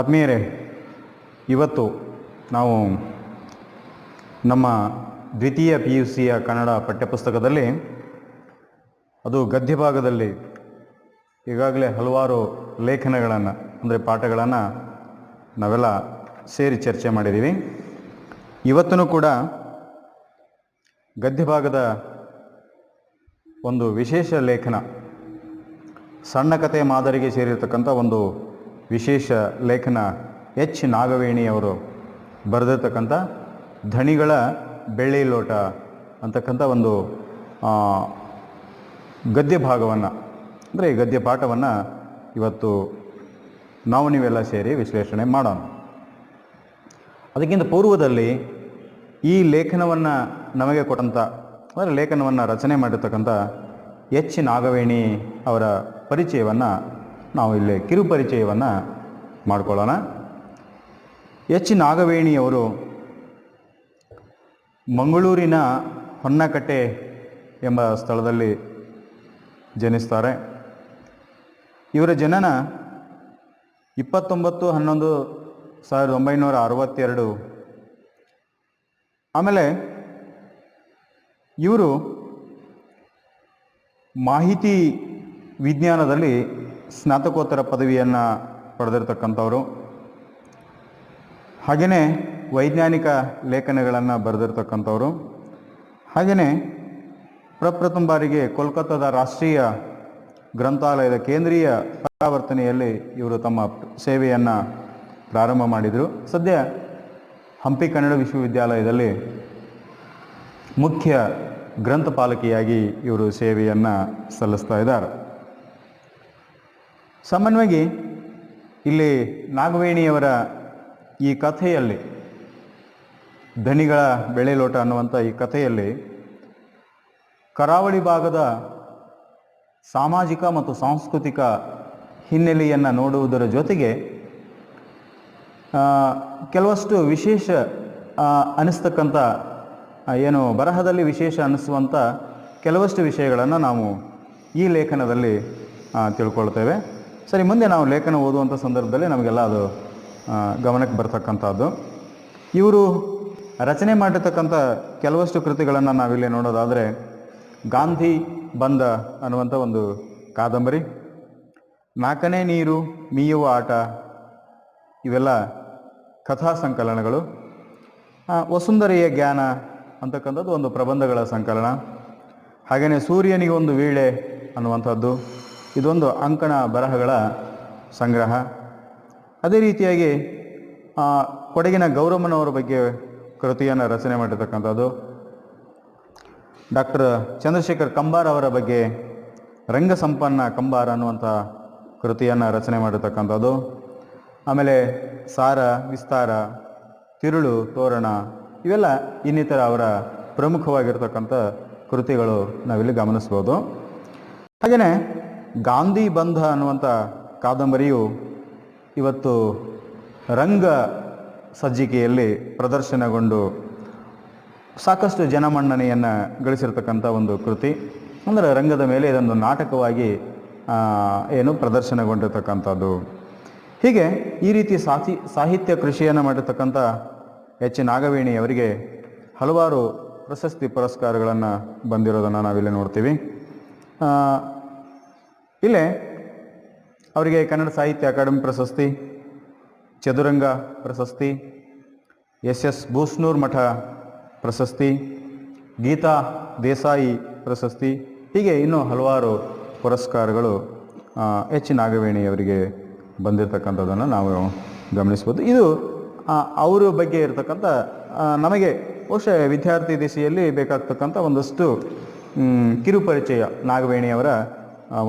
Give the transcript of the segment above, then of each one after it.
ಆತ್ಮೀಯರೇ, ಇವತ್ತು ನಾವು ನಮ್ಮ ದ್ವಿತೀಯ ಪಿ ಯು ಸಿಯ ಕನ್ನಡ ಪಠ್ಯಪುಸ್ತಕದಲ್ಲಿ, ಅದು ಗದ್ಯ ಭಾಗದಲ್ಲಿ ಈಗಾಗಲೇ ಹಲವಾರು ಲೇಖನಗಳನ್ನು, ಅಂದರೆ ಪಾಠಗಳನ್ನು ನಾವೆಲ್ಲ ಸೇರಿ ಚರ್ಚೆ ಮಾಡಿದ್ದೀವಿ. ಇವತ್ತೂ ಕೂಡ ಗದ್ಯ ಭಾಗದ ಒಂದು ವಿಶೇಷ ಲೇಖನ, ಸಣ್ಣ ಕಥೆ ಮಾದರಿಗೆ ಸೇರಿರತಕ್ಕಂಥ ಒಂದು ವಿಶೇಷ ಲೇಖನ ಎಚ್. ನಾಗವೇಣಿಯವರು ಬರೆದಿರ್ತಕ್ಕಂಥ ಧಣಿಗಳ ಬೆಳ್ಳಿ ಲೋಟ ಅಂತಕ್ಕಂಥ ಒಂದು ಗದ್ಯ ಭಾಗವನ್ನು. ಅಂದರೆ ಈ ಗದ್ಯ ಪಾಠವನ್ನು ಇವತ್ತು ನಾವು ನೀವೆಲ್ಲ ಸೇರಿ ವಿಶ್ಲೇಷಣೆ ಮಾಡೋಣ. ಅದಕ್ಕಿಂತ ಪೂರ್ವದಲ್ಲಿ ಈ ಲೇಖನವನ್ನು ನಮಗೆ ಕೊಟ್ಟಂಥ ಅಂದರೆ ಲೇಖನವನ್ನು ರಚನೆ ಮಾಡಿರ್ತಕ್ಕಂಥ ಎಚ್. ನಾಗವೇಣಿ ಅವರ ಪರಿಚಯವನ್ನು ನಾವು ಇಲ್ಲಿ ಕಿರುಪರಿಚಯವನ್ನು ಮಾಡ್ಕೊಳ್ಳೋಣ. ಎಚ್ ನಾಗವೇಣಿಯವರು ಮಂಗಳೂರಿನ ಹೊನ್ನಕಟ್ಟೆ ಎಂಬ ಸ್ಥಳದಲ್ಲಿ ಜನಿಸ್ತಾರೆ. ಇವರ ಜನನ ಇಪ್ಪತ್ತೊಂಬತ್ತು ಹನ್ನೊಂದು ಸಾವಿರದ ಒಂಬೈನೂರ ಅರವತ್ತೆರಡು. ಆಮೇಲೆ ಇವರು ಮಾಹಿತಿ ವಿಜ್ಞಾನದಲ್ಲಿ ಸ್ನಾತಕೋತ್ತರ ಪದವಿಯನ್ನು ಪಡೆದಿರ್ತಕ್ಕಂಥವ್ರು. ಹಾಗೆಯೇ ವೈಜ್ಞಾನಿಕ ಲೇಖನಗಳನ್ನು ಬರೆದಿರ್ತಕ್ಕಂಥವ್ರು. ಹಾಗೆಯೇ ಪ್ರಪ್ರಥಮ ಬಾರಿಗೆ ಕೋಲ್ಕತ್ತಾದ ರಾಷ್ಟ್ರೀಯ ಗ್ರಂಥಾಲಯದ ಕೇಂದ್ರೀಯ ಪರಾವರ್ತನೆಯಲ್ಲಿ ಇವರು ತಮ್ಮ ಸೇವೆಯನ್ನು ಪ್ರಾರಂಭ ಮಾಡಿದರು. ಸದ್ಯ ಹಂಪಿ ಕನ್ನಡ ವಿಶ್ವವಿದ್ಯಾಲಯದಲ್ಲಿ ಮುಖ್ಯ ಗ್ರಂಥಪಾಲಕಿಯಾಗಿ ಇವರು ಸೇವೆಯನ್ನು ಸಲ್ಲಿಸ್ತಾ ಇದ್ದಾರೆ. ಸಾಮಾನ್ಯವಾಗಿ ಇಲ್ಲಿ ನಾಗವೇಣಿಯವರ ಈ ಕಥೆಯಲ್ಲಿ, ಧನಿಗಳ ಬೆಳೆ ಲೋಟ ಅನ್ನುವಂಥ ಈ ಕಥೆಯಲ್ಲಿ ಕರಾವಳಿ ಭಾಗದ ಸಾಮಾಜಿಕ ಮತ್ತು ಸಾಂಸ್ಕೃತಿಕ ಹಿನ್ನೆಲೆಯನ್ನು ನೋಡುವುದರ ಜೊತೆಗೆ ಕೆಲವಷ್ಟು ವಿಶೇಷ ಅನಿಸ್ತಕ್ಕಂಥ ಏನು ಬರಹದಲ್ಲಿ ವಿಶೇಷ ಅನ್ನಿಸುವಂಥ ಕೆಲವಷ್ಟು ವಿಷಯಗಳನ್ನು ನಾವು ಈ ಲೇಖನದಲ್ಲಿ ತಿಳ್ಕೊಳ್ತೇವೆ. ಸರಿ, ಮುಂದೆ ನಾವು ಲೇಖನ ಓದುವಂಥ ಸಂದರ್ಭದಲ್ಲಿ ನಮಗೆಲ್ಲ ಅದು ಗಮನಕ್ಕೆ ಬರ್ತಕ್ಕಂಥದ್ದು. ಇವರು ರಚನೆ ಮಾಡಿರ್ತಕ್ಕಂಥ ಕೆಲವಷ್ಟು ಕೃತಿಗಳನ್ನು ನಾವಿಲ್ಲಿ ನೋಡೋದಾದರೆ, ಗಾಂಧಿ ಬಂದ ಅನ್ನುವಂಥ ಒಂದು ಕಾದಂಬರಿ, ನಾಲ್ಕನೇ ನೀರು ಮೀಯುವ ಆಟ, ಇವೆಲ್ಲ ಕಥಾ ಸಂಕಲನಗಳು ವಸುಂಧರೆಯ ಜ್ಞಾನ ಅಂತಕ್ಕಂಥದ್ದು ಒಂದು ಪ್ರಬಂಧಗಳ ಸಂಕಲನ, ಹಾಗೆಯೇ ಸೂರ್ಯನಿಗೆ ಒಂದು ವೀಳೆ ಅನ್ನುವಂಥದ್ದು ಇದೊಂದು ಅಂಕಣ ಬರಹಗಳ ಸಂಗ್ರಹ. ಅದೇ ರೀತಿಯಾಗಿ ಕೊಡಗಿನ ಗೌರಮ್ಮನವರ ಬಗ್ಗೆ ಕೃತಿಯನ್ನು ರಚನೆ ಮಾಡಿರ್ತಕ್ಕಂಥದ್ದು. ಡಾಕ್ಟರ್ ಚಂದ್ರಶೇಖರ್ ಕಂಬಾರ್ ಅವರ ಬಗ್ಗೆ ರಂಗ ಸಂಪನ್ನ ಕಂಬಾರ ಅನ್ನುವಂಥ ಕೃತಿಯನ್ನು ರಚನೆ ಮಾಡಿರ್ತಕ್ಕಂಥದ್ದು. ಆಮೇಲೆ ಸಾರ, ವಿಸ್ತಾರ, ತಿರುಳು, ತೋರಣ ಇವೆಲ್ಲ ಇನ್ನಿತರ ಅವರ ಪ್ರಮುಖವಾಗಿರ್ತಕ್ಕಂಥ ಕೃತಿಗಳು ನಾವಿಲ್ಲಿ ಗಮನಿಸ್ಬೋದು. ಹಾಗೆಯೇ ಗಾಂಧಿ ಬಂಧ ಅನ್ನುವಂಥ ಕಾದಂಬರಿಯು ಇವತ್ತು ರಂಗ ಸಜ್ಜಿಕೆಯಲ್ಲಿ ಪ್ರದರ್ಶನಗೊಂಡು ಸಾಕಷ್ಟು ಜನಮನ್ನಣೆಯನ್ನು ಗಳಿಸಿರ್ತಕ್ಕಂಥ ಒಂದು ಕೃತಿ. ಅಂದರೆ ರಂಗದ ಮೇಲೆ ಇದೊಂದು ನಾಟಕವಾಗಿ ಏನು ಪ್ರದರ್ಶನಗೊಂಡಿರ್ತಕ್ಕಂಥದ್ದು. ಹೀಗೆ ಈ ರೀತಿ ಸಾಹಿ ಸಾಹಿತ್ಯ ಕೃಷಿಯನ್ನು ಮಾಡಿರ್ತಕ್ಕಂಥ ಎಚ್. ನಾಗವೇಣಿ ಅವರಿಗೆ ಹಲವಾರು ಪ್ರಶಸ್ತಿ ಪುರಸ್ಕಾರಗಳನ್ನು ಬಂದಿರೋದನ್ನು ನಾವಿಲ್ಲಿ ನೋಡ್ತೀವಿ. ಇಲ್ಲೇ ಅವರಿಗೆ ಕನ್ನಡ ಸಾಹಿತ್ಯ ಅಕಾಡೆಮಿ ಪ್ರಶಸ್ತಿ, ಚದುರಂಗ ಪ್ರಶಸ್ತಿ, ಎಸ್ ಎಸ್ ಭೂಸ್ನೂರ್ ಮಠ ಪ್ರಶಸ್ತಿ, ಗೀತಾ ದೇಸಾಯಿ ಪ್ರಶಸ್ತಿ, ಹೀಗೆ ಇನ್ನೂ ಹಲವಾರು ಪುರಸ್ಕಾರಗಳು ಎಚ್ ನಾಗವೇಣಿಯವರಿಗೆ ಬಂದಿರತಕ್ಕಂಥದ್ದನ್ನು ನಾವು ಗಮನಿಸ್ಬೋದು. ಇದು ಅವರ ಬಗ್ಗೆ ಇರತಕ್ಕಂಥ ನಮಗೆ ಬಹುಶಃ ವಿದ್ಯಾರ್ಥಿ ದಿಸೆಯಲ್ಲಿ ಬೇಕಾಗ್ತಕ್ಕಂಥ ಒಂದಷ್ಟು ಕಿರುಪರಿಚಯ ನಾಗವೇಣಿಯವರ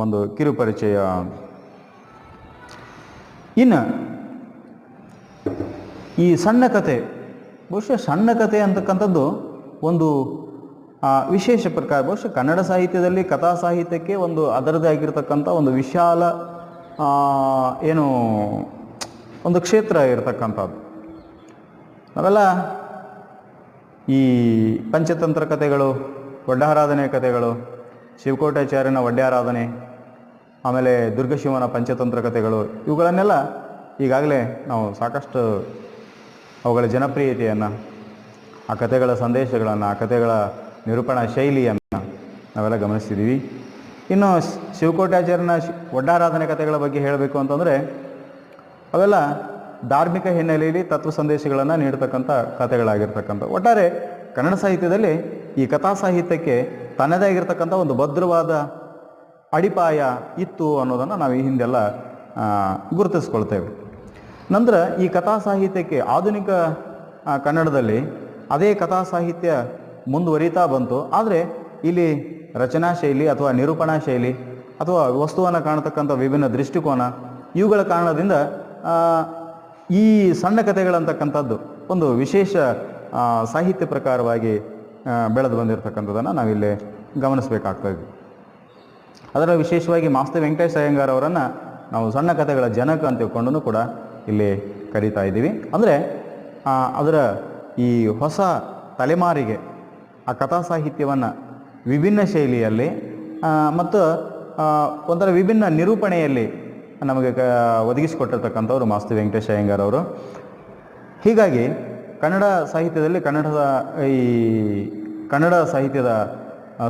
ಒಂದು ಕಿರುಪರಿಚಯ. ಇನ್ನು ಈ ಸಣ್ಣ ಕತೆ, ಬಹುಶಃ ಸಣ್ಣ ಕತೆ ಅಂತಕ್ಕಂಥದ್ದು ಒಂದು ವಿಶೇಷ ಪ್ರಕಾರ, ಬಹುಶಃ ಕನ್ನಡ ಸಾಹಿತ್ಯದಲ್ಲಿ ಕಥಾ ಸಾಹಿತ್ಯಕ್ಕೆ ಒಂದು ಅದರದೇ ಆಗಿರತಕ್ಕಂಥ ಒಂದು ವಿಶಾಲ ಏನು ಒಂದು ಕ್ಷೇತ್ರ ಇರತಕ್ಕಂಥದ್ದು. ನಾವೆಲ್ಲ ಈ ಪಂಚತಂತ್ರ ಕಥೆಗಳು ಒಡ್ಡಾರಾಧನೆ ಕಥೆಗಳು ಶಿವಕೋಟಾಚಾರ್ಯನ ಒಡ್ಡಾರಾಧನೆ ಆಮೇಲೆ ದುರ್ಗಶಿವನ ಪಂಚತಂತ್ರ ಕಥೆಗಳು, ಇವುಗಳನ್ನೆಲ್ಲ ಈಗಾಗಲೇ ನಾವು ಸಾಕಷ್ಟು ಅವುಗಳ ಜನಪ್ರಿಯತೆಯನ್ನು, ಆ ಕಥೆಗಳ ಸಂದೇಶಗಳನ್ನು, ಆ ಕಥೆಗಳ ನಿರೂಪಣಾ ಶೈಲಿಯನ್ನು ನಾವೆಲ್ಲ ಗಮನಿಸ್ತಿದ್ದೀವಿ. ಇನ್ನು ಶಿವಕೋಟಾಚಾರ್ಯನ ಒಡ್ಡಾರಾಧನೆ ಕಥೆಗಳ ಬಗ್ಗೆ ಹೇಳಬೇಕು ಅಂತಂದರೆ, ಅವೆಲ್ಲ ಧಾರ್ಮಿಕ ಹಿನ್ನೆಲೆಯಲ್ಲಿ ತತ್ವ ಸಂದೇಶಗಳನ್ನು ನೀಡತಕ್ಕಂಥ ಕಥೆಗಳಾಗಿರ್ತಕ್ಕಂಥ, ಒಟ್ಟಾರೆ ಕನ್ನಡ ಸಾಹಿತ್ಯದಲ್ಲಿ ಈ ಕಥಾ ಸಾಹಿತ್ಯಕ್ಕೆ ತನ್ನದೇ ಆಗಿರ್ತಕ್ಕಂಥ ಒಂದು ಭದ್ರವಾದ ಅಡಿಪಾಯ ಇತ್ತು ಅನ್ನೋದನ್ನು ನಾವು ಈ ಹಿಂದೆಲ್ಲ ಗುರುತಿಸ್ಕೊಳ್ತೇವೆ. ನಂತರ ಈ ಕಥಾ ಸಾಹಿತ್ಯಕ್ಕೆ ಆಧುನಿಕ ಕನ್ನಡದಲ್ಲಿ ಅದೇ ಕಥಾ ಸಾಹಿತ್ಯ ಮುಂದುವರಿತಾ ಬಂತು. ಆದರೆ ಇಲ್ಲಿ ರಚನಾ ಶೈಲಿ ಅಥವಾ ನಿರೂಪಣಾ ಶೈಲಿ ಅಥವಾ ವಸ್ತುವನ್ನು ಕಾಣತಕ್ಕಂಥ ವಿಭಿನ್ನ ದೃಷ್ಟಿಕೋನ ಇವುಗಳ ಕಾರಣದಿಂದ ಈ ಸಣ್ಣ ಕಥೆಗಳಂತಕ್ಕಂಥದ್ದು ಒಂದು ವಿಶೇಷ ಸಾಹಿತ್ಯ ಪ್ರಕಾರವಾಗಿ ಬೆಳೆದು ಬಂದಿರತಕ್ಕಂಥದ್ದನ್ನು ನಾವಿಲ್ಲಿ ಗಮನಿಸಬೇಕಾಗ್ತದೆ ಅದರ ವಿಶೇಷವಾಗಿ ಮಾಸ್ತಿ ವೆಂಕಟೇಶ್ ಅಯ್ಯಂಗಾರ್ ಅವರನ್ನು ನಾವು ಸಣ್ಣ ಕಥೆಗಳ ಜನಕ ಅಂತ ತಿಳ್ಕೊಂಡು ಕೂಡ ಇಲ್ಲಿ ಕರೀತಾ ಇದ್ದೀವಿ. ಅಂದರೆ ಅದರ ಈ ಹೊಸ ತಲೆಮಾರಿಗೆ ಆ ಕಥಾ ಸಾಹಿತ್ಯವನ್ನು ವಿಭಿನ್ನ ಶೈಲಿಯಲ್ಲಿ ಮತ್ತು ಒಂಥರ ವಿಭಿನ್ನ ನಿರೂಪಣೆಯಲ್ಲಿ ನಮಗೆ ಕ, ಒದಗಿಸಿಕೊಟ್ಟಿರ್ತಕ್ಕಂಥವ್ರು ಮಾಸ್ತಿ ವೆಂಕಟೇಶ್ ಅಯ್ಯಂಗಾರ್ ಅವರು. ಹೀಗಾಗಿ ಕನ್ನಡ ಸಾಹಿತ್ಯದಲ್ಲಿ ಕನ್ನಡದ ಈ ಕನ್ನಡ ಸಾಹಿತ್ಯದ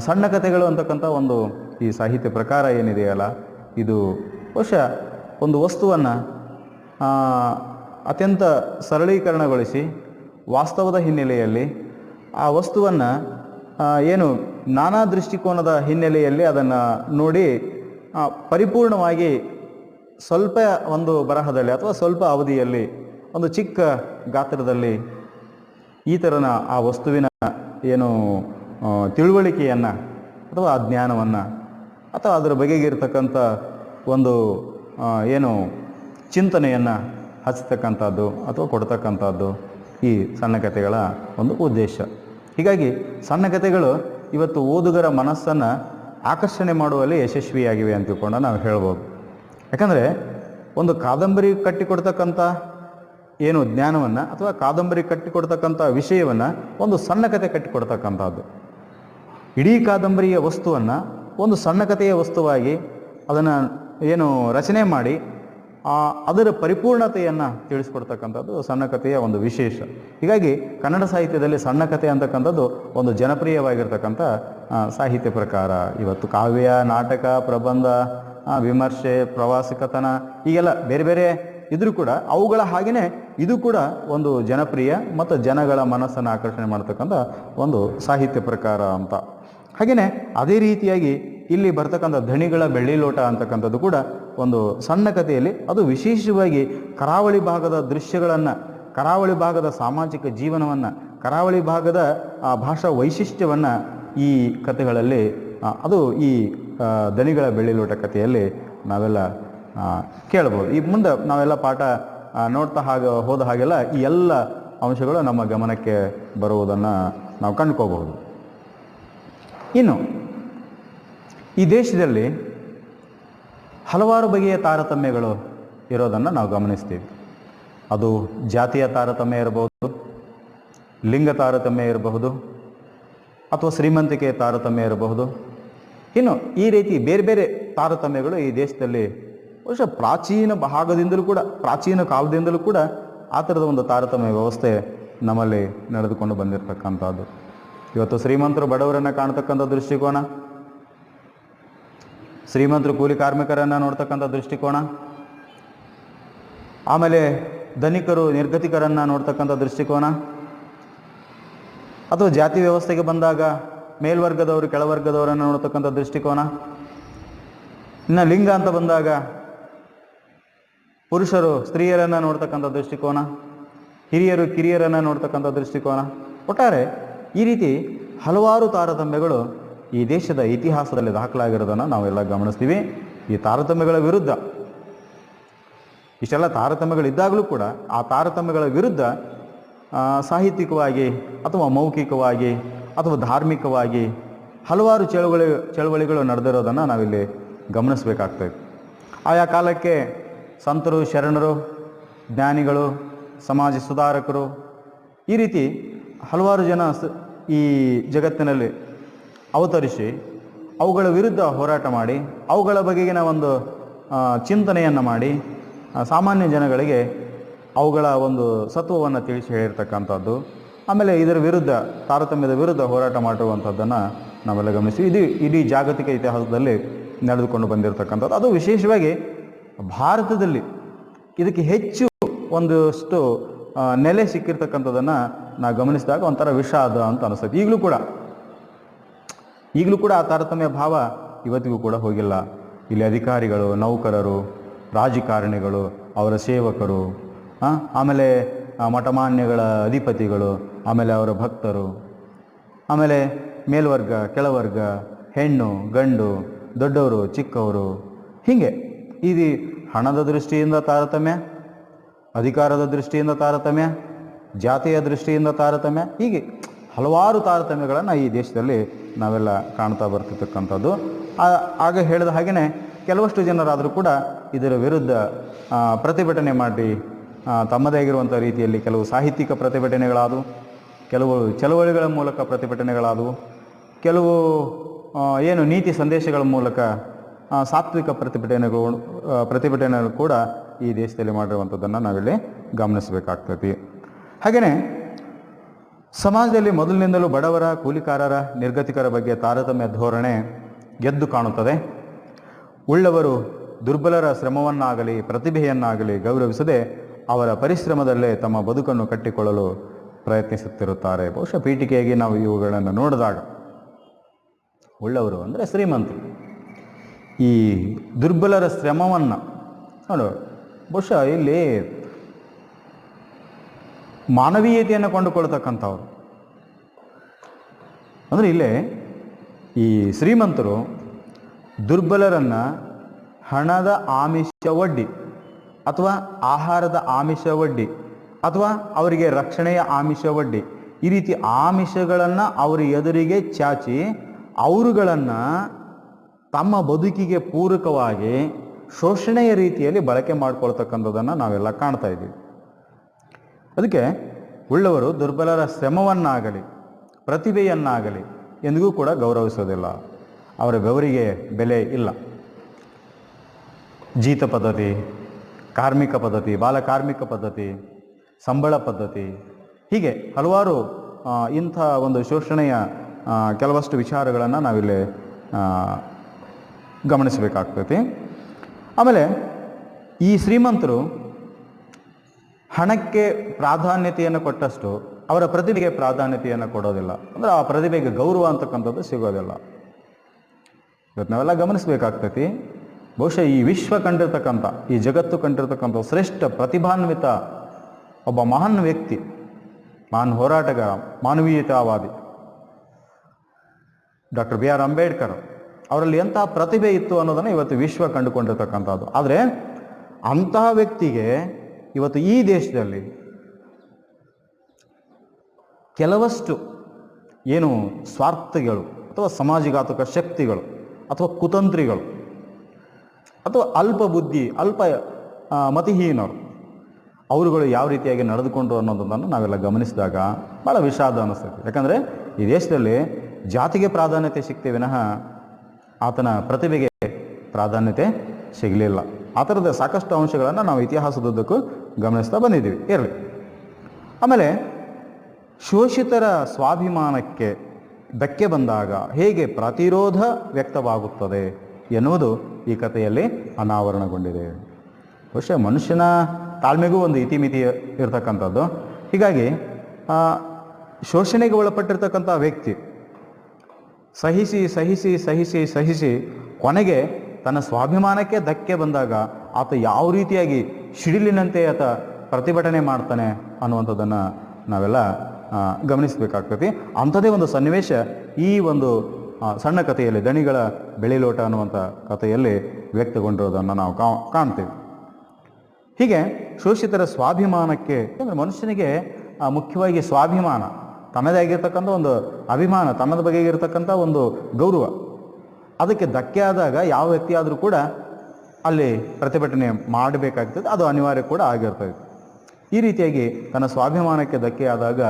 ಸಣ್ಣ ಕಥೆಗಳು ಅಂತಕ್ಕಂಥ ಒಂದು ಈ ಸಾಹಿತ್ಯ ಪ್ರಕಾರ ಏನಿದೆಯಲ್ಲ, ಇದು ಬಹುಶಃ ಒಂದು ವಸ್ತುವನ್ನು ಅತ್ಯಂತ ಸರಳೀಕರಣಗೊಳಿಸಿ ವಾಸ್ತವದ ಹಿನ್ನೆಲೆಯಲ್ಲಿ ಆ ವಸ್ತುವನ್ನು ಏನು ನಾನಾ ದೃಷ್ಟಿಕೋನದ ಹಿನ್ನೆಲೆಯಲ್ಲಿ ಅದನ್ನು ನೋಡಿ ಪರಿಪೂರ್ಣವಾಗಿ ಸ್ವಲ್ಪ ಒಂದು ಬರಹದಲ್ಲಿ ಅಥವಾ ಸ್ವಲ್ಪ ಅವಧಿಯಲ್ಲಿ, ಒಂದು ಚಿಕ್ಕ ಗಾತ್ರದಲ್ಲಿ ಈ ಥರನ ಆ ವಸ್ತುವಿನ ಏನು ತಿಳುವಳಿಕೆಯನ್ನು ಅಥವಾ ಆ ಜ್ಞಾನವನ್ನು ಅಥವಾ ಅದರ ಬಗೆಗಿರ್ತಕ್ಕಂಥ ಒಂದು ಏನು ಚಿಂತನೆಯನ್ನು ಹಚ್ಚತಕ್ಕಂಥದ್ದು ಅಥವಾ ಕೊಡ್ತಕ್ಕಂಥದ್ದು ಈ ಸಣ್ಣ ಕಥೆಗಳ ಒಂದು ಉದ್ದೇಶ. ಹೀಗಾಗಿ ಸಣ್ಣ ಕಥೆಗಳು ಇವತ್ತು ಓದುಗರ ಮನಸ್ಸನ್ನು ಆಕರ್ಷಣೆ ಮಾಡುವಲ್ಲಿ ಯಶಸ್ವಿಯಾಗಿವೆ ಅಂತ ತಿಳ್ಕೊಂಡು ನಾವು ಹೇಳ್ಬೋದು. ಯಾಕಂದರೆ ಒಂದು ಕಾದಂಬರಿ ಕಟ್ಟಿಕೊಡ್ತಕ್ಕಂಥ ಏನು ಜ್ಞಾನವನ್ನು ಅಥವಾ ಕಾದಂಬರಿ ಕಟ್ಟಿಕೊಡ್ತಕ್ಕಂಥ ವಿಷಯವನ್ನು ಒಂದು ಸಣ್ಣ ಕತೆ ಕಟ್ಟಿಕೊಡ್ತಕ್ಕಂಥದ್ದು. ಇಡೀ ಕಾದಂಬರಿಯ ವಸ್ತುವನ್ನು ಒಂದು ಸಣ್ಣ ಕಥೆಯ ವಸ್ತುವಾಗಿ ಅದನ್ನು ಏನು ರಚನೆ ಮಾಡಿ ಅದರ ಪರಿಪೂರ್ಣತೆಯನ್ನು ತಿಳಿಸ್ಕೊಡ್ತಕ್ಕಂಥದ್ದು ಸಣ್ಣ ಕಥೆಯ ಒಂದು ವಿಶೇಷ. ಹೀಗಾಗಿ ಕನ್ನಡ ಸಾಹಿತ್ಯದಲ್ಲಿ ಸಣ್ಣ ಕಥೆ ಅಂತಕ್ಕಂಥದ್ದು ಒಂದು ಜನಪ್ರಿಯವಾಗಿರ್ತಕ್ಕಂಥ ಸಾಹಿತ್ಯ ಪ್ರಕಾರ. ಇವತ್ತು ಕಾವ್ಯ, ನಾಟಕ, ಪ್ರಬಂಧ ವಿಮರ್ಶೆ ಪ್ರವಾಸಿ ಕಥನ ಬೇರೆ ಬೇರೆ ಇದ್ರೂ ಕೂಡ ಅವುಗಳ ಹಾಗೆಯೇ ಇದು ಕೂಡ ಒಂದು ಜನಪ್ರಿಯ ಮತ್ತು ಜನಗಳ ಮನಸ್ಸನ್ನು ಆಕರ್ಷಣೆ ಮಾಡ್ತಕ್ಕಂಥ ಒಂದು ಸಾಹಿತ್ಯ ಪ್ರಕಾರ ಅಂತ. ಹಾಗೆಯೇ ಅದೇ ರೀತಿಯಾಗಿ ಇಲ್ಲಿ ಬರ್ತಕ್ಕಂಥ ಧಣಿಗಳ ಬೆಳ್ಳಿ ಲೋಟ ಅಂತಕ್ಕಂಥದ್ದು ಕೂಡ ಒಂದು ಸಣ್ಣ ಕಥೆಯಲ್ಲಿ ಅದು ವಿಶೇಷವಾಗಿ ಕರಾವಳಿ ಭಾಗದ ದೃಶ್ಯಗಳನ್ನು ಕರಾವಳಿ ಭಾಗದ ಸಾಮಾಜಿಕ ಜೀವನವನ್ನು ಕರಾವಳಿ ಭಾಗದ ಆ, ಭಾಷಾ ವೈಶಿಷ್ಟ್ಯವನ್ನು ಈ ಕಥೆಗಳಲ್ಲಿ ಅದು ಈ ದಣಿಗಳ ಬೆಳ್ಳಿ ಲೋಟ ಕಥೆಯಲ್ಲಿ ನಾವೆಲ್ಲ ಕೇಳ್ಬೋದು. ಈ ಮುಂದೆ ನಾವೆಲ್ಲ ಪಾಠ ನೋಡ್ತಾ ಹಾಗೆ, ಹೋದ ಹಾಗೆಲ್ಲ ಈ ಎಲ್ಲ ಅಂಶಗಳು ನಮ್ಮ ಗಮನಕ್ಕೆ ಬರುವುದನ್ನು ನಾವು ಕಂಡುಕೋಬಹುದು. ಇನ್ನು, ಈ ದೇಶದಲ್ಲಿ ಹಲವಾರು ಬಗೆಯ ತಾರತಮ್ಯಗಳು ಇರೋದನ್ನು ನಾವು ಗಮನಿಸ್ತೀವಿ. ಅದು ಜಾತಿಯ ತಾರತಮ್ಯ ಇರಬಹುದು ಲಿಂಗ ತಾರತಮ್ಯ ಇರಬಹುದು, ಅಥವಾ ಶ್ರೀಮಂತಿಕೆಯ ತಾರತಮ್ಯ ಇರಬಹುದು. ಇನ್ನು, ಈ ರೀತಿ ಬೇರೆ ಬೇರೆ ತಾರತಮ್ಯಗಳು ಈ ದೇಶದಲ್ಲಿ ಬಹುಶಃ ಪ್ರಾಚೀನ ಭಾಗದಿಂದಲೂ ಕೂಡ, ಪ್ರಾಚೀನ ಕಾಲದಿಂದಲೂ ಕೂಡ ಆ ಥರದ ಒಂದು ತಾರತಮ್ಯ ವ್ಯವಸ್ಥೆ ನಮ್ಮಲ್ಲಿ ನಡೆದುಕೊಂಡು ಬಂದಿರತಕ್ಕಂಥದ್ದು. ಇವತ್ತು ಶ್ರೀಮಂತರು ಬಡವರನ್ನು ಕಾಣ್ತಕ್ಕಂಥ ದೃಷ್ಟಿಕೋನ? ಶ್ರೀಮಂತರು ಕೂಲಿ ಕಾರ್ಮಿಕರನ್ನು ನೋಡ್ತಕ್ಕಂಥ ದೃಷ್ಟಿಕೋನ? ಆಮೇಲೆ ಧನಿಕರು ನಿರ್ಗತಿಕರನ್ನು ನೋಡ್ತಕ್ಕಂಥ ದೃಷ್ಟಿಕೋನ? ಅಥವಾ ಜಾತಿ ವ್ಯವಸ್ಥೆಗೆ ಬಂದಾಗ ಮೇಲ್ವರ್ಗದವರು, ಕೆಳವರ್ಗದವರನ್ನು ನೋಡ್ತಕ್ಕಂಥ ದೃಷ್ಟಿಕೋನ? ಇನ್ನು ಲಿಂಗ ಅಂತ ಬಂದಾಗ ಪುರುಷರು ಸ್ತ್ರೀಯರನ್ನು ನೋಡ್ತಕ್ಕಂಥ ದೃಷ್ಟಿಕೋನ, ಹಿರಿಯರು ಕಿರಿಯರನ್ನು ನೋಡ್ತಕ್ಕಂಥ ದೃಷ್ಟಿಕೋನ. ಒಟ್ಟಾರೆ ಈ ರೀತಿ ಹಲವಾರು ತಾರತಮ್ಯಗಳು ಈ ದೇಶದ ಇತಿಹಾಸದಲ್ಲಿ ದಾಖಲಾಗಿರೋದನ್ನು ನಾವೆಲ್ಲ ಗಮನಿಸ್ತೀವಿ. ಈ ತಾರತಮ್ಯಗಳ ವಿರುದ್ಧ, ಇಷ್ಟೆಲ್ಲ ತಾರತಮ್ಯಗಳಿದ್ದಾಗಲೂ ಕೂಡ ಆ ತಾರತಮ್ಯಗಳ ವಿರುದ್ಧ ಸಾಹಿತ್ಯಿಕವಾಗಿ ಅಥವಾ ಮೌಖಿಕವಾಗಿ ಅಥವಾ ಧಾರ್ಮಿಕವಾಗಿ ಹಲವಾರು ಚಳುವಳಿ, ಚಳುವಳಿಗಳು ನಡೆದಿರೋದನ್ನು ನಾವಿಲ್ಲಿ ಗಮನಿಸಬೇಕಾಗ್ತದೆ. ಆಯಾ ಕಾಲಕ್ಕೆ ಸಂತರು, ಶರಣರು, ಜ್ಞಾನಿಗಳು, ಸಮಾಜ ಸುಧಾರಕರು, ಈ ರೀತಿ ಹಲವಾರು ಜನ ಈ ಜಗತ್ತಿನಲ್ಲಿ ಅವತರಿಸಿ ಅವುಗಳ ವಿರುದ್ಧ ಹೋರಾಟ ಮಾಡಿ, ಅವುಗಳ ಬಗೆಗಿನ ಒಂದು ಚಿಂತನೆಯನ್ನು ಮಾಡಿ ಸಾಮಾನ್ಯ ಜನಗಳಿಗೆ ಅವುಗಳ ಒಂದು ಸತ್ವವನ್ನು ತಿಳಿಸಿ ಹೇಳಿರ್ತಕ್ಕಂಥದ್ದು. ಆಮೇಲೆ ಇದರ ವಿರುದ್ಧ, ತಾರತಮ್ಯದ ವಿರುದ್ಧ ಹೋರಾಟ ಮಾಡಿರುವಂಥದ್ದನ್ನು ನಾವೆಲ್ಲ ಗಮನಿಸಿ. ಇದು ಇಡೀ ಜಾಗತಿಕ ಇತಿಹಾಸದಲ್ಲಿ ನಡೆದುಕೊಂಡು ಬಂದಿರತಕ್ಕಂಥದ್ದು. ಅದು ವಿಶೇಷವಾಗಿ ಭಾರತದಲ್ಲಿ ಇದಕ್ಕೆ ಹೆಚ್ಚು ಒಂದಷ್ಟು ನೆಲೆ ಸಿಕ್ಕಿರ್ತಕ್ಕಂಥದ್ದನ್ನು ನಾವು ಗಮನಿಸಿದಾಗ ಒಂಥರ ವಿಷಾದ ಅಂತ ಅನಿಸ್ತದೆ ಈಗಲೂ ಕೂಡ ಈಗಲೂ ಕೂಡ ಆ ತಾರತಮ್ಯ ಭಾವ ಇವತ್ತಿಗೂ ಕೂಡ ಹೋಗಿಲ್ಲ. ಇಲ್ಲಿ ಅಧಿಕಾರಿಗಳು, ನೌಕರರು, ರಾಜಕಾರಣಿಗಳು, ಅವರ ಸೇವಕರು ಆಮೇಲೆ ಮಠಮಾನ್ಯಗಳ ಅಧಿಪತಿಗಳು, ಆಮೇಲೆ ಅವರ ಭಕ್ತರು, ಆಮೇಲೆ ಮೇಲ್ವರ್ಗ, ಕೆಳವರ್ಗ, ಹೆಣ್ಣು, ಗಂಡು, ದೊಡ್ಡವರು, ಚಿಕ್ಕವರು, ಹೀಗೆ. ಇದು ಹಣದ ದೃಷ್ಟಿಯಿಂದ ತಾರತಮ್ಯ, ಅಧಿಕಾರದ ದೃಷ್ಟಿಯಿಂದ ತಾರತಮ್ಯ, ಜಾತಿಯ ದೃಷ್ಟಿಯಿಂದ ತಾರತಮ್ಯ, ಹೀಗೆ ಹಲವಾರು ತಾರತಮ್ಯಗಳನ್ನು ಈ ದೇಶದಲ್ಲಿ ನಾವೆಲ್ಲ ಕಾಣ್ತಾ ಬರ್ತಿರ್ತಕ್ಕಂಥದ್ದು. ಆಗ ಹೇಳಿದ ಹಾಗೆಯೇ ಕೆಲವಷ್ಟು ಜನರಾದರೂ ಕೂಡ ಇದರ ವಿರುದ್ಧ ಪ್ರತಿಭಟನೆ ಮಾಡಿ ತಮ್ಮದೇ ಆಗಿರುವಂಥ ರೀತಿಯಲ್ಲಿ ಕೆಲವು ಸಾಹಿತ್ಯಿಕ ಪ್ರತಿಭಟನೆಗಳಾದವು, ಕೆಲವು ಚಳವಳಿಗಳ ಮೂಲಕ ಪ್ರತಿಭಟನೆಗಳಾದವು, ಕೆಲವು ಏನು ನೀತಿ ಸಂದೇಶಗಳ ಮೂಲಕ ಸಾತ್ವಿಕ ಪ್ರತಿಭಟನೆಗಳು ಪ್ರತಿಭಟನೆಗಳು ಕೂಡ ಈ ದೇಶದಲ್ಲಿ ಮಾಡಿರುವಂಥದ್ದನ್ನು ನಾವಿಲ್ಲಿ ಗಮನಿಸಬೇಕಾಗ್ತೈತಿ ಹಾಗೆಯೇ, ಸಮಾಜದಲ್ಲಿ ಮೊದಲಿನಿಂದಲೂ ಬಡವರ, ಕೂಲಿಕಾರರ, ನಿರ್ಗತಿಕರ ಬಗ್ಗೆ ತಾರತಮ್ಯ ಧೋರಣೆ ಗೆದ್ದು ಕಾಣುತ್ತದೆ. ಉಳ್ಳವರು ದುರ್ಬಲರ ಶ್ರಮವನ್ನಾಗಲಿ, ಪ್ರತಿಭೆಯನ್ನಾಗಲಿ ಗೌರವಿಸದೆ ಅವರ ಪರಿಶ್ರಮದಲ್ಲೇ ತಮ್ಮ ಬದುಕನ್ನು ಕಟ್ಟಿಕೊಳ್ಳಲು ಪ್ರಯತ್ನಿಸುತ್ತಿರುತ್ತಾರೆ. ಬಹುಶಃ ಪೀಠಿಕೆಯಾಗಿ ನಾವು ಇವುಗಳನ್ನು ನೋಡಿದಾಗ, ಉಳ್ಳವರು ಅಂದರೆ ಶ್ರೀಮಂತರು. ಈ ದುರ್ಬಲರ ಶ್ರಮವನ್ನು ನೋಡು, ಬಹುಶಃ ಇಲ್ಲಿ ಮಾನವೀಯತೆಯನ್ನು ಕೊಂಡುಕೊಳ್ತಕ್ಕಂಥವ್ರು ಅಂದರೆ ಇಲ್ಲೇ ಈ ಶ್ರೀಮಂತರು ದುರ್ಬಲರನ್ನು ಹಣದ ಆಮಿಷ ಒಡ್ಡಿ ಅಥವಾ ಆಹಾರದ ಆಮಿಷ ಒಡ್ಡಿ ಅಥವಾ ಅವರಿಗೆ ರಕ್ಷಣೆಯ ಆಮಿಷ ಒಡ್ಡಿ ಈ ರೀತಿ ಆಮಿಷಗಳನ್ನು ಅವರ ಎದುರಿಗೆ ಚಾಚಿ ಅವರುಗಳನ್ನು ತಮ್ಮ ಬದುಕಿಗೆ ಪೂರಕವಾಗಿ ಶೋಷಣೆಯ ರೀತಿಯಲ್ಲಿ ಬಳಕೆ ಮಾಡಿಕೊಳ್ತಕ್ಕಂಥದ್ದನ್ನು ನಾವೆಲ್ಲ ಕಾಣ್ತಾ ಇದ್ದೀವಿ. ಅದಕ್ಕೆ ಉಳ್ಳವರು ದುರ್ಬಲರ ಶ್ರಮವನ್ನಾಗಲಿ, ಪ್ರತಿಭೆಯನ್ನಾಗಲಿ ಎಂದಿಗೂ ಕೂಡ ಗೌರವಿಸೋದಿಲ್ಲ. ಅವರ ಬೆವರಿಗೆ ಬೆಲೆ ಇಲ್ಲ. ಜೀತ ಪದ್ಧತಿ, ಕಾರ್ಮಿಕ ಪದ್ಧತಿ ಬಾಲಕಾರ್ಮಿಕ ಪದ್ಧತಿ, ಸಂಬಳ ಪದ್ಧತಿ, ಹೀಗೆ ಹಲವಾರು ಇಂಥ ಒಂದು ಶೋಷಣೆಯ ಕೆಲವಷ್ಟು ವಿಚಾರಗಳನ್ನು ನಾವಿಲ್ಲಿ ಗಮನಿಸಬೇಕಾಗ್ತೈತಿ ಆಮೇಲೆ ಈ ಶ್ರೀಮಂತರು ಹಣಕ್ಕೆ ಪ್ರಾಧಾನ್ಯತೆಯನ್ನು ಕೊಟ್ಟಷ್ಟು ಅವರ ಪ್ರತಿಭೆಗೆ ಪ್ರಾಧಾನ್ಯತೆಯನ್ನು ಕೊಡೋದಿಲ್ಲ. ಅಂದರೆ ಆ ಪ್ರತಿಭೆಗೆ ಗೌರವ ಅಂತಕ್ಕಂಥದ್ದು ಸಿಗೋದಿಲ್ಲ. ಇವತ್ತು ನಾವೆಲ್ಲ ಗಮನಿಸಬೇಕಾಗ್ತೈತಿ ಬಹುಶಃ ಈ ವಿಶ್ವ ಕಂಡಿರ್ತಕ್ಕಂಥ, ಈ ಜಗತ್ತು ಕಂಡಿರ್ತಕ್ಕಂಥ ಶ್ರೇಷ್ಠ ಪ್ರತಿಭಾನ್ವಿತ ಒಬ್ಬ ಮಹಾನ್ ವ್ಯಕ್ತಿ, ಮಹಾನ್ ಹೋರಾಟಗಾರ, ಮಾನವೀಯತಾವಾದಿ ಡಾಕ್ಟರ್ ಬಿ ಆರ್ ಅಂಬೇಡ್ಕರ್. ಅವರಲ್ಲಿ ಎಂತಹ ಪ್ರತಿಭೆ ಇತ್ತು ಅನ್ನೋದನ್ನು ಇವತ್ತು ವಿಶ್ವ ಕಂಡುಕೊಂಡಿರ್ತಕ್ಕಂಥದ್ದು. ಆದರೆ ಅಂತಹ ವ್ಯಕ್ತಿಗೆ ಇವತ್ತು ಈ ದೇಶದಲ್ಲಿ ಕೆಲವಷ್ಟು ಏನು ಸ್ವಾರ್ಥಿಗಳು ಅಥವಾ ಸಮಾಜಘಾತಕ ಶಕ್ತಿಗಳು ಅಥವಾ ಕುತಂತ್ರಿಗಳು ಅಥವಾ ಅಲ್ಪ ಬುದ್ಧಿ, ಅಲ್ಪ ಮತಿಹೀನರು, ಅವರುಗಳು ಯಾವ ರೀತಿಯಾಗಿ ನಡೆದುಕೊಂಡು ಅನ್ನೋದನ್ನು ನಾವೆಲ್ಲ ಗಮನಿಸಿದಾಗ ಭಾಳ ವಿಷಾದ ಅನ್ನಿಸ್ತೈತಿ ಯಾಕಂದರೆ ಈ ದೇಶದಲ್ಲಿ ಜಾತಿಗೆ ಪ್ರಾಧಾನ್ಯತೆ ಸಿಗ್ತೇವೆ ವಿನಃ ಆತನ ಪ್ರತಿಭೆಗೆ ಪ್ರಾಧಾನ್ಯತೆ ಸಿಗಲಿಲ್ಲ ಆ ಥರದ ಸಾಕಷ್ಟು ಅಂಶಗಳನ್ನು ನಾವು ಇತಿಹಾಸದುದ್ದಕ್ಕೂ ಗಮನಿಸ್ತಾ ಬಂದಿದ್ದೀವಿ. ಇರಲಿ. ಆಮೇಲೆ ಶೋಷಿತರ ಸ್ವಾಭಿಮಾನಕ್ಕೆ ಧಕ್ಕೆ ಬಂದಾಗ ಹೇಗೆ ಪ್ರತಿರೋಧ ವ್ಯಕ್ತವಾಗುತ್ತದೆ ಎನ್ನುವುದು ಈ ಕಥೆಯಲ್ಲಿ ಅನಾವರಣಗೊಂಡಿದೆ. ಬಹುಶಃ ಮನುಷ್ಯನ ತಾಳ್ಮೆಗೂ ಒಂದು ಇತಿಮಿತಿ ಇರತಕ್ಕಂಥದ್ದು. ಹೀಗಾಗಿ ಶೋಷಣೆಗೆ ಒಳಪಟ್ಟಿರ್ತಕ್ಕಂಥ ವ್ಯಕ್ತಿ ಸಹಿಸಿ ಸಹಿಸಿ ಸಹಿಸಿ ಸಹಿಸಿ ಕೊನೆಗೆ ತನ್ನ ಸ್ವಾಭಿಮಾನಕ್ಕೆ ಧಕ್ಕೆ ಬಂದಾಗ ಆತ ಯಾವ ರೀತಿಯಾಗಿ ಸಿಡಿಲಿನಂತೆ ಆತ ಪ್ರತಿಭಟನೆ ಮಾಡ್ತಾನೆ ಅನ್ನುವಂಥದ್ದನ್ನು ನಾವೆಲ್ಲ ಗಮನಿಸಬೇಕಾಗ್ತೈತಿ ಅಂಥದ್ದೇ ಒಂದು ಸನ್ನಿವೇಶ ಈ ಒಂದು ಸಣ್ಣ ಕಥೆಯಲ್ಲಿ, ದಣಿಗಳ ಬೆಳಿಲೋಟ ಅನ್ನುವಂಥ ಕಥೆಯಲ್ಲಿ ವ್ಯಕ್ತಗೊಂಡಿರೋದನ್ನು ನಾವು ಕಾಣ್ತೇವೆ. ಹೀಗೆ ಶೋಷಿತರ ಸ್ವಾಭಿಮಾನಕ್ಕೆ, ಅಂದರೆ ಮನುಷ್ಯನಿಗೆ ಮುಖ್ಯವಾಗಿ ಸ್ವಾಭಿಮಾನ ತನ್ನದೇ ಆಗಿರ್ತಕ್ಕಂಥ ಒಂದು ಅಭಿಮಾನ, ತನ್ನದ ಬಗ್ಗೆ ಇರತಕ್ಕಂಥ ಒಂದು ಗೌರವ. ಅದಕ್ಕೆ ಧಕ್ಕೆ ಆದಾಗ ಯಾವ ವ್ಯಕ್ತಿ ಆದರೂ ಕೂಡ ಅಲ್ಲಿ ಪ್ರತಿಭಟನೆ ಮಾಡಬೇಕಾಗ್ತದೆ, ಅದು ಅನಿವಾರ್ಯ ಕೂಡ ಆಗಿರ್ತದೆ ಈ ರೀತಿಯಾಗಿ ತನ್ನ ಸ್ವಾಭಿಮಾನಕ್ಕೆ ಧಕ್ಕೆ ಆದಾಗ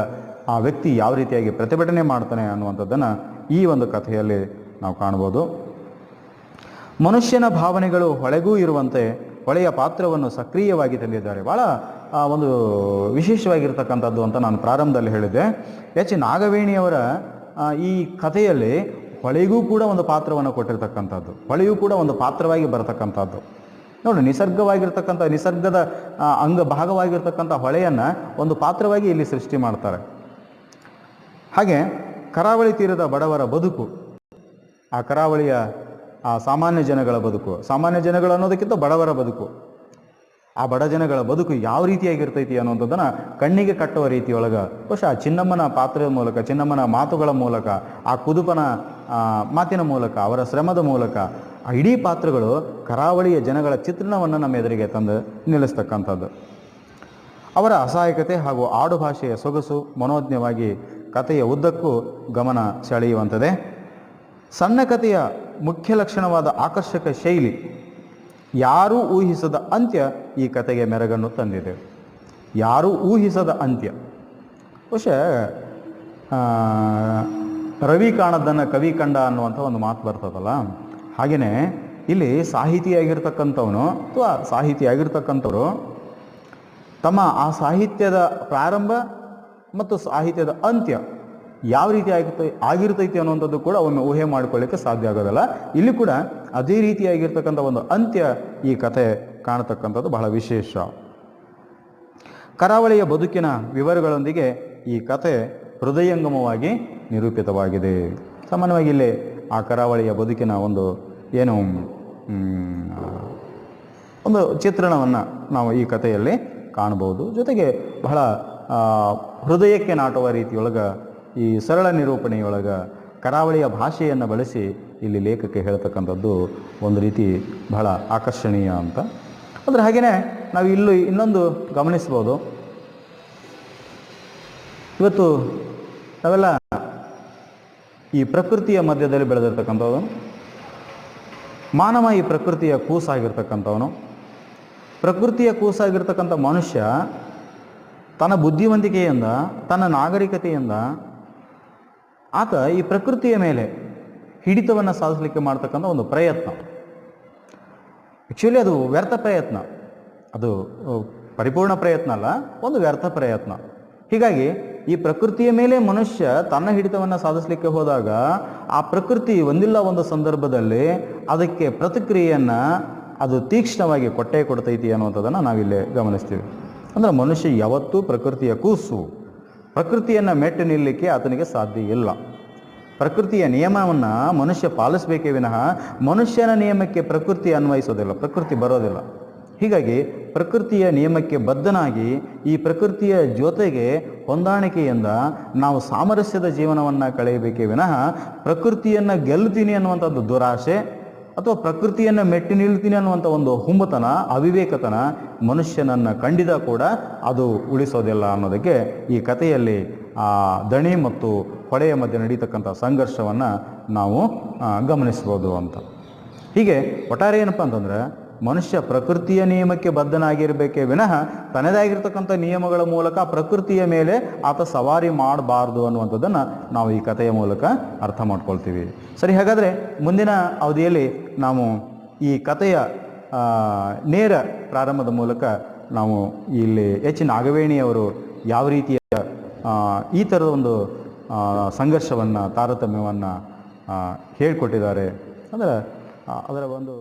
ಆ ವ್ಯಕ್ತಿ ಯಾವ ರೀತಿಯಾಗಿ ಪ್ರತಿಭಟನೆ ಮಾಡ್ತಾನೆ ಅನ್ನುವಂಥದ್ದನ್ನು ಈ ಒಂದು ಕಥೆಯಲ್ಲಿ ನಾವು ಕಾಣ್ಬೋದು ಮನುಷ್ಯನ ಭಾವನೆಗಳು ಹೊಳೆಗೂ ಇರುವಂತೆ, ಹೊಳೆಯ ಪಾತ್ರವನ್ನು ಸಕ್ರಿಯವಾಗಿ ತಂದಿದ್ದಾರೆ. ಭಾಳ ಒಂದು ವಿಶೇಷವಾಗಿರ್ತಕ್ಕಂಥದ್ದು ಅಂತ ನಾನು ಪ್ರಾರಂಭದಲ್ಲಿ ಹೇಳಿದ್ದೆ. ಎಚ್. ನಾಗವೇಣಿಯವರ ಈ ಕಥೆಯಲ್ಲಿ ಹೊಳೆಗೂ ಕೂಡ ಒಂದು ಪಾತ್ರವನ್ನು ಕೊಟ್ಟಿರ್ತಕ್ಕಂಥದ್ದು. ಹೊಳೆಯೂ ಕೂಡ ಒಂದು ಪಾತ್ರವಾಗಿ ಬರತಕ್ಕಂಥದ್ದು. ನೋಡಿ, ನಿಸರ್ಗವಾಗಿರ್ತಕ್ಕಂಥ, ನಿಸರ್ಗದ ಅಂಗ ಭಾಗವಾಗಿರ್ತಕ್ಕಂಥ ಹೊಳೆಯನ್ನು ಒಂದು ಪಾತ್ರವಾಗಿ ಇಲ್ಲಿ ಸೃಷ್ಟಿ ಮಾಡ್ತಾರೆ. ಹಾಗೆ ಕರಾವಳಿ ತೀರದ ಬಡವರ ಬದುಕು, ಆ ಕರಾವಳಿಯ, ಆ, ಸಾಮಾನ್ಯ ಜನಗಳ ಬದುಕು, ಸಾಮಾನ್ಯ ಜನಗಳು ಅನ್ನೋದಕ್ಕಿಂತ ಬಡವರ ಬದುಕು ಆ ಬಡ ಜನಗಳ ಬದುಕು ಯಾವ ರೀತಿಯಾಗಿರ್ತೈತಿ ಅನ್ನೋಂಥದ್ದನ್ನು ಕಣ್ಣಿಗೆ ಕಟ್ಟುವ ರೀತಿಯೊಳಗೆ ಬಹುಶಃ ಚಿನ್ನಮ್ಮನ ಪಾತ್ರದ ಮೂಲಕ, ಚಿನ್ನಮ್ಮನ ಮಾತುಗಳ ಮೂಲಕ, ಆ ಕುದುಪನ ಮಾತಿನ ಮೂಲಕ, ಅವರ ಶ್ರಮದ ಮೂಲಕ ಆ ಇಡೀ ಪಾತ್ರಗಳು ಕರಾವಳಿಯ ಜನಗಳ ಚಿತ್ರಣವನ್ನು ನಮ್ಮ ಎದುರಿಗೆ ತಂದು ನಿಲ್ಲಿಸ್ತಕ್ಕಂಥದ್ದು. ಅವರ ಅಸಹಾಯಕತೆ ಹಾಗೂ ಆಡು ಭಾಷೆಯ ಸೊಗಸು ಮನೋಜ್ಞವಾಗಿ ಕಥೆಯ ಉದ್ದಕ್ಕೂ ಗಮನ ಸೆಳೆಯುವಂಥದ್ದೇ. ಸಣ್ಣ ಕಥೆಯ ಮುಖ್ಯ ಲಕ್ಷಣವಾದ ಆಕರ್ಷಕ ಶೈಲಿ ಯಾರೂ ಊಹಿಸದ ಅಂತ್ಯ ಈ ಕಥೆಗೆ ಮೆರಗನ್ನು ತಂದಿದೆ. ಯಾರೂ ಊಹಿಸದ ಅಂತ್ಯ? ಬಹುಶಃ ರವಿ ಕಾಣದ್ದನ್ನು ಕವಿ ಕಂಡ ಅನ್ನುವಂಥ ಒಂದು ಮಾತು ಬರ್ತದಲ್ಲ? ಹಾಗೆಯೇ ಇಲ್ಲಿ ಸಾಹಿತಿಯಾಗಿರ್ತಕ್ಕಂಥವನು ಅಥವಾ ಸಾಹಿತಿಯಾಗಿರ್ತಕ್ಕಂಥವರು ತಮ್ಮ ಆ ಸಾಹಿತ್ಯದ ಪ್ರಾರಂಭ ಮತ್ತು ಸಾಹಿತ್ಯದ ಅಂತ್ಯ ಯಾವ ರೀತಿ ಆಗಿರ್ತೈ ಆಗಿರ್ತೈತಿ ಅನ್ನುವಂಥದ್ದು ಕೂಡ ಒಮ್ಮೆ ಊಹೆ ಮಾಡ್ಕೊಳ್ಳಿಕ್ಕೆ ಸಾಧ್ಯ ಆಗೋದಲ್ಲ. ಇಲ್ಲಿ ಕೂಡ ಅದೇ ರೀತಿಯಾಗಿರ್ತಕ್ಕಂಥ ಒಂದು ಅಂತ್ಯ ಈ ಕಥೆ ಕಾಣತಕ್ಕಂಥದ್ದು ಬಹಳ ವಿಶೇಷ. ಕರಾವಳಿಯ ಬದುಕಿನ ವಿವರಗಳೊಂದಿಗೆ ಈ ಕಥೆ ಹೃದಯಂಗಮವಾಗಿ ನಿರೂಪಿತವಾಗಿದೆ. ಸಾಮಾನ್ಯವಾಗಿ ಇಲ್ಲಿ ಆ ಕರಾವಳಿಯ ಬದುಕಿನ ಒಂದು ಏನು ಒಂದು ಚಿತ್ರಣವನ್ನು ನಾವು ಈ ಕಥೆಯಲ್ಲಿ ಕಾಣಬಹುದು. ಜೊತೆಗೆ ಬಹಳ ಹೃದಯಕ್ಕೆ ನಾಟುವ ರೀತಿಯೊಳಗೆ ಈ ಸರಳ ನಿರೂಪಣೆಯೊಳಗೆ ಕರಾವಳಿಯ ಭಾಷೆಯನ್ನು ಬಳಸಿ ಇಲ್ಲಿ ಲೇಖಕ ಹೇಳ್ತಕ್ಕಂಥದ್ದು ಒಂದು ರೀತಿ ಬಹಳ ಆಕರ್ಷಣೀಯ ಅಂತ. ಅದರ ಹಾಗೆಯೇ ನಾವು ಇಲ್ಲೂ ಇನ್ನೊಂದು ಗಮನಿಸ್ಬೋದು. ಇವತ್ತು ನಾವೆಲ್ಲ ಈ ಪ್ರಕೃತಿಯ ಮಧ್ಯದಲ್ಲಿ ಬೆಳೆದಿರ್ತಕ್ಕಂಥವನು, ಮಾನವ ಈ ಪ್ರಕೃತಿಯ ಕೂಸಾಗಿರ್ತಕ್ಕಂಥವನು. ಪ್ರಕೃತಿಯ ಕೂಸಾಗಿರ್ತಕ್ಕಂಥ ಮನುಷ್ಯ ತನ್ನ ಬುದ್ಧಿವಂತಿಕೆಯಿಂದ, ತನ್ನ ನಾಗರಿಕತೆಯಿಂದ ಆತ ಈ ಪ್ರಕೃತಿಯ ಮೇಲೆ ಹಿಡಿತವನ್ನು ಸಾಧಿಸಲಿಕ್ಕೆ ಮಾಡ್ತಕ್ಕಂಥ ಒಂದು ಪ್ರಯತ್ನ. ಆ್ಯಕ್ಚುಲಿ ಅದು ವ್ಯರ್ಥ ಪ್ರಯತ್ನ. ಅದು ಪರಿಪೂರ್ಣ ಪ್ರಯತ್ನ ಅಲ್ಲ, ಒಂದು ವ್ಯರ್ಥ ಪ್ರಯತ್ನ. ಹೀಗಾಗಿ ಈ ಪ್ರಕೃತಿಯ ಮೇಲೆ ಮನುಷ್ಯ ತನ್ನ ಹಿಡಿತವನ್ನು ಸಾಧಿಸಲಿಕ್ಕೆ ಹೋದಾಗ ಆ ಪ್ರಕೃತಿ ಒಂದಿಲ್ಲ ಒಂದು ಸಂದರ್ಭದಲ್ಲಿ ಅದಕ್ಕೆ ಪ್ರತಿಕ್ರಿಯೆಯನ್ನು ಅದು ತೀಕ್ಷ್ಣವಾಗಿ ಕೊಟ್ಟೇ ಕೊಡ್ತೈತಿ ಅನ್ನುವಂಥದ್ದನ್ನು ನಾವಿಲ್ಲಿ ಗಮನಿಸ್ತೀವಿ. ಅಂದರೆ ಮನುಷ್ಯ ಯಾವತ್ತೂ ಪ್ರಕೃತಿಯ ಕೂಸು. ಪ್ರಕೃತಿಯನ್ನು ಮೆಟ್ಟು ನಿಲ್ಲಲಿಕ್ಕೆ ಆತನಿಗೆ ಸಾಧ್ಯ ಇಲ್ಲ. ಪ್ರಕೃತಿಯ ನಿಯಮವನ್ನು ಮನುಷ್ಯ ಪಾಲಿಸಬೇಕೇ ವಿನಃ ಮನುಷ್ಯನ ನಿಯಮಕ್ಕೆ ಪ್ರಕೃತಿ ಅನ್ವಯಿಸೋದಿಲ್ಲ, ಪ್ರಕೃತಿ ಬರೋದಿಲ್ಲ. ಹೀಗಾಗಿ ಪ್ರಕೃತಿಯ ನಿಯಮಕ್ಕೆ ಬದ್ಧನಾಗಿ ಈ ಪ್ರಕೃತಿಯ ಜೊತೆಗೆ ಹೊಂದಾಣಿಕೆಯಿಂದ ನಾವು ಸಾಮರಸ್ಯದ ಜೀವನವನ್ನು ಕಳೆಯಬೇಕೇ ವಿನಃ ಪ್ರಕೃತಿಯನ್ನು ಗೆಲ್ಲುತ್ತೀನಿ ಅನ್ನುವಂಥದ್ದು ದುರಾಸೆ ಅಥವಾ ಪ್ರಕೃತಿಯನ್ನು ಮೆಟ್ಟಿ ನಿಲ್ತೀನಿ ಅನ್ನುವಂಥ ಒಂದು ಹುಂಬತನ ಅವಿವೇಕತನ ಮನುಷ್ಯನನ್ನು ಕಂಡಿದ ಕೂಡ ಅದು ಉಳಿಸೋದಿಲ್ಲ ಅನ್ನೋದಕ್ಕೆ ಈ ಕಥೆಯಲ್ಲಿ ಆ, ದಣಿ ಮತ್ತು ಹೊಳೆಯ ಮಧ್ಯೆ ನಡೀತಕ್ಕಂಥ ಸಂಘರ್ಷವನ್ನು ನಾವು ಗಮನಿಸ್ಬೋದು ಅಂತ. ಹೀಗೆ ಒಟ್ಟಾರೆ ಏನಪ್ಪ ಅಂತಂದ್ರೆ, ಮನುಷ್ಯ ಪ್ರಕೃತಿಯ ನಿಯಮಕ್ಕೆ ಬದ್ಧನಾಗಿರಬೇಕೇ ವಿನಃ ತನ್ನದಾಗಿರ್ತಕ್ಕಂಥ ನಿಯಮಗಳ ಮೂಲಕ ಪ್ರಕೃತಿಯ ಮೇಲೆ ಆತ ಸವಾರಿ ಮಾಡಬಾರ್ದು ಅನ್ನುವಂಥದ್ದನ್ನು ನಾವು ಈ ಕಥೆಯ ಮೂಲಕ ಅರ್ಥ ಮಾಡ್ಕೊಳ್ತೀವಿ. ಸರಿ, ಹಾಗಾದರೆ ಮುಂದಿನ ಅವಧಿಯಲ್ಲಿ ನಾವು ಈ ಕಥೆಯ ನೇರ ಪ್ರಾರಂಭದ ಮೂಲಕ ನಾವು ಇಲ್ಲಿ ಎಚ್ ನಾಗವೇಣಿಯವರು ಯಾವ ರೀತಿಯ ಈ ಥರದ ಒಂದು ಸಂಘರ್ಷವನ್ನು ತಾರತಮ್ಯವನ್ನು ಹೇಳಿಕೊಟ್ಟಿದ್ದಾರೆ. ಅಂದರೆ ಅದರ ಒಂದು